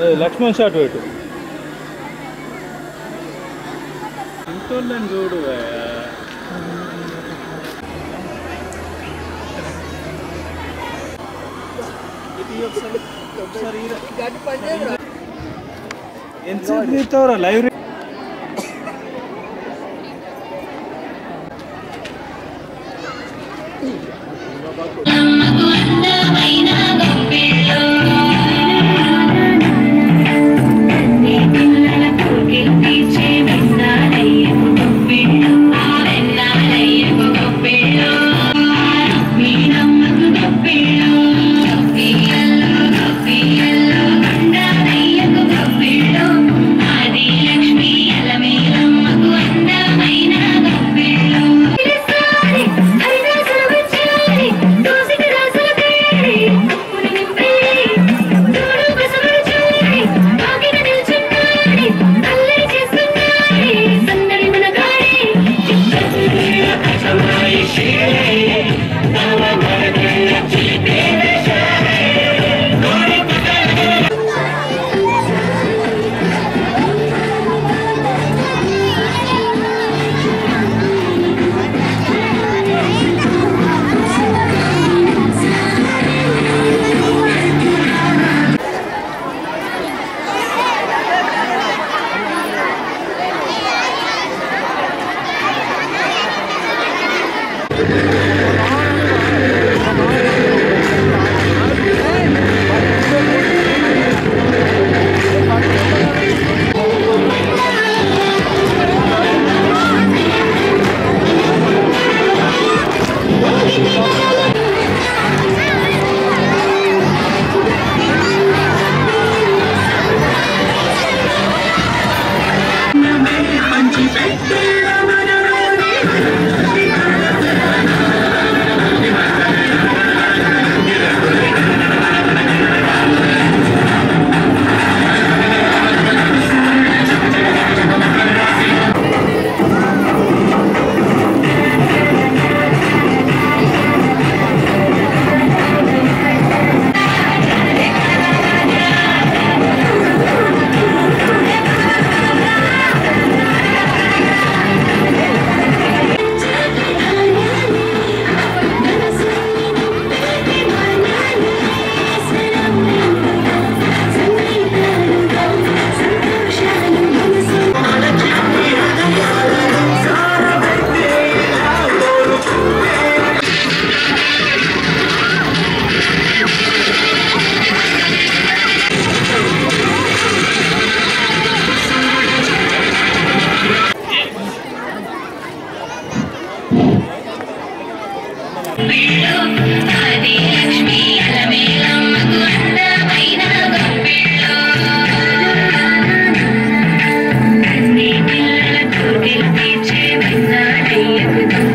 ఏ, Laxman shot పెట్టు ఇంటోళ్ళని చూడు ఎంతసేపు తీస్తావురా లైవ్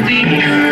the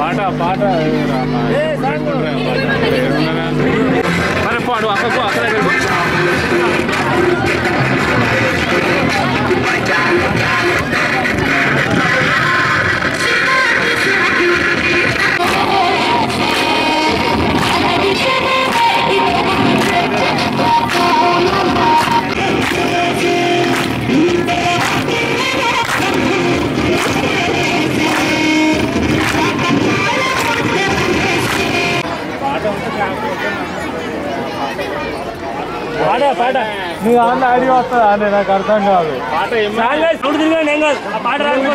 పాట పాట మరి పాడు అక్కకు అక్కడ పాట పాట నీ ఆన్న ఐడియా వస్తుందా? అని నాకు అర్థం కాదు. రౌండ్ తిరిగాను ఏం కాదు. ఆ పాట రౌండ్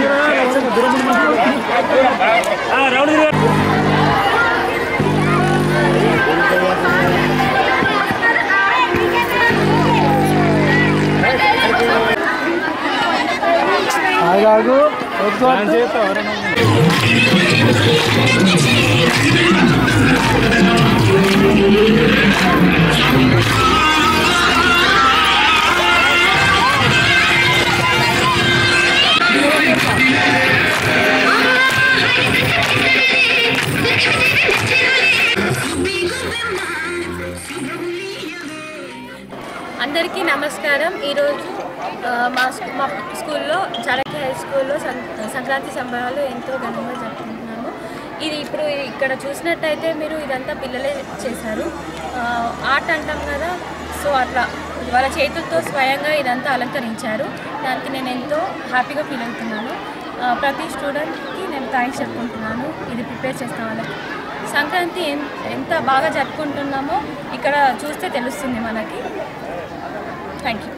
అందరికీ నమస్కారం. ఈరోజు మా స్కూ- మా స్కూల్లో చరకి హై స్కూల్లో సంక్రాంతి సంబరాలు ఎంతో ఘనంగా జరుపుకుంటున్నాము ఇది ఇప్పుడు ఇక్కడ చూసినట్టయితే మీరు ఇదంతా పిల్లలే చేశారు. ఆర్ట్ అంటాం కదా సో అట్లా వాళ్ళ చేతులతో స్వయంగా ఇదంతా అలంకరించారు. దానికి నేను ఎంతో హ్యాపీగా ఫీల్ అవుతున్నాను. ప్రతి స్టూడెంట్కి నేను థ్యాంక్స్ చెప్పుకుంటున్నాను. ఇది ప్రిపేర్ చేస్తాం వాళ్ళకి. సంక్రాంతి ఎంత బాగా జరుపుకుంటున్నామో ఇక్కడ చూస్తే తెలుస్తుంది మనకి. థ్యాంక్ యూ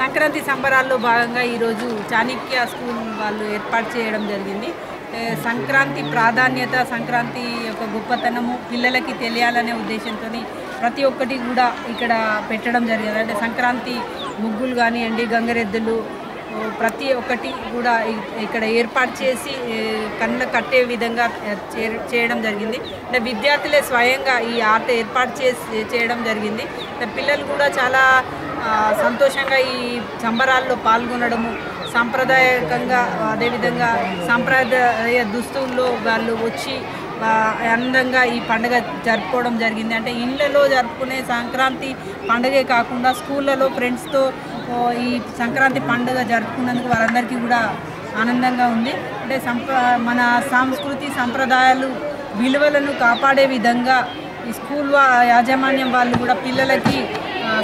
సంక్రాంతి సంబరాల్లో భాగంగా ఈరోజు చాణిక్య స్కూల్ వాళ్ళు ఏర్పాటు చేయడం జరిగింది. సంక్రాంతి ప్రాధాన్యత సంక్రాంతి యొక్క గొప్పతనము పిల్లలకి తెలియాలనే ఉద్దేశంతో ప్రతి ఒక్కటి కూడా ఇక్కడ పెట్టడం జరిగింది. అంటే సంక్రాంతి ముగ్గులు కానివ్వండి గంగరెద్దులు ప్రతి ఒక్కటి కూడా ఇక్కడ ఏర్పాటు చేసి కళ్ళ కట్టే విధంగా చే- చేయడం జరిగింది. అంటే విద్యార్థులే స్వయంగా ఈ ఆర్ట్ ఏర్పాటు చేసి చేయడం జరిగింది. పిల్లలు కూడా చాలా సంతోషంగా ఈ సంబరాల్లో పాల్గొనడము సాంప్రదాయకంగా అదేవిధంగా సాంప్రదాయ దుస్తుల్లో వాళ్ళు వచ్చి అందంగా ఈ పండుగ జరుపుకోవడం జరిగింది. అంటే ఇళ్ళలో జరుపుకునే సంక్రాంతి పండుగే కాకుండా స్కూళ్ళలో ఫ్రెండ్స్తో ఈ సంక్రాంతి పండుగ జరుపుకున్నందుకు వారందరికీ కూడా ఆనందంగా ఉంది. అంటే మన సంస్కృతి సంప్రదాయాలు విలువలను కాపాడే విధంగా ఈ స్కూల్ యాజమాన్యం వాళ్ళు కూడా పిల్లలకి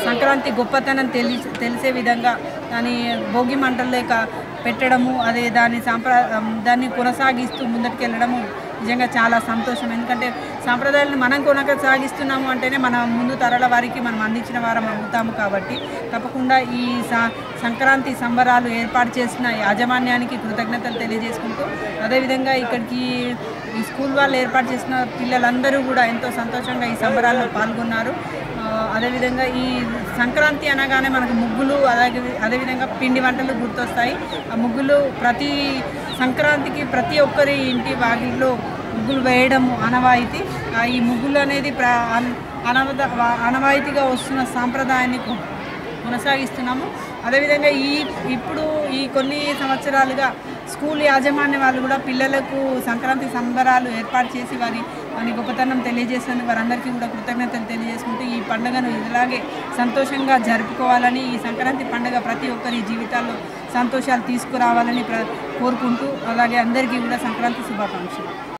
సంక్రాంతి గొప్పతనం తెలి తెలిసే విధంగా దాని భోగి మంటలు లేక పెట్టడము అదే దాని సాంప్ర దాన్ని కొనసాగిస్తూ ముందటికెళ్ళడము నిజంగా చాలా సంతోషం. ఎందుకంటే సాంప్రదాయాలను మనం కొనసాగిస్తున్నాము అంటేనే మన ముందు తరాల వారికి మనం అందించిన వారం అమ్ముతాము కాబట్టి తప్పకుండా ఈ సా సంక్రాంతి సంబరాలు ఏర్పాటు చేసిన యాజమాన్యానికి కృతజ్ఞతలు తెలియజేసుకుంటూ అదేవిధంగా ఇక్కడికి ఈ స్కూల్ వాళ్ళు ఏర్పాటు చేసిన పిల్లలందరూ కూడా ఎంతో సంతోషంగా ఈ సంబరాల్లో పాల్గొన్నారు. అదేవిధంగా ఈ సంక్రాంతి అనగానే మనకు ముగ్గులు అలాగే అదేవిధంగా పిండి వంటలు గుర్తొస్తాయి. ఆ ముగ్గులు ప్రతి సంక్రాంతికి ప్రతి ఒక్కరి ఇంటి వాకిల్లో ముగ్గులు వేయడం ఆనవాయితీ. ఈ ముగ్గులు అనేది ప్ర అనవద ఆనవాయితీగా వస్తున్న సాంప్రదాయాన్ని కొనసాగిస్తున్నాము. అదేవిధంగా ఈ ఇప్పుడు ఈ కొన్ని సంవత్సరాలుగా స్కూల్ యాజమాన్య వాళ్ళు కూడా పిల్లలకు సంక్రాంతి సంబరాలు ఏర్పాటు చేసి వారి వారి గొప్పతనం తెలియజేసినందుకు వారందరికీ కూడా కృతజ్ఞతలు తెలియజేసుకుంటూ ఈ పండుగను ఇలాగే సంతోషంగా జరుపుకోవాలని ఈ సంక్రాంతి పండుగ ప్రతి ఒక్కరి జీవితాల్లో సంతోషాలు తీసుకురావాలని కోరుకుంటూ అలాగే అందరికీ కూడా సంక్రాంతి శుభాకాంక్షలు.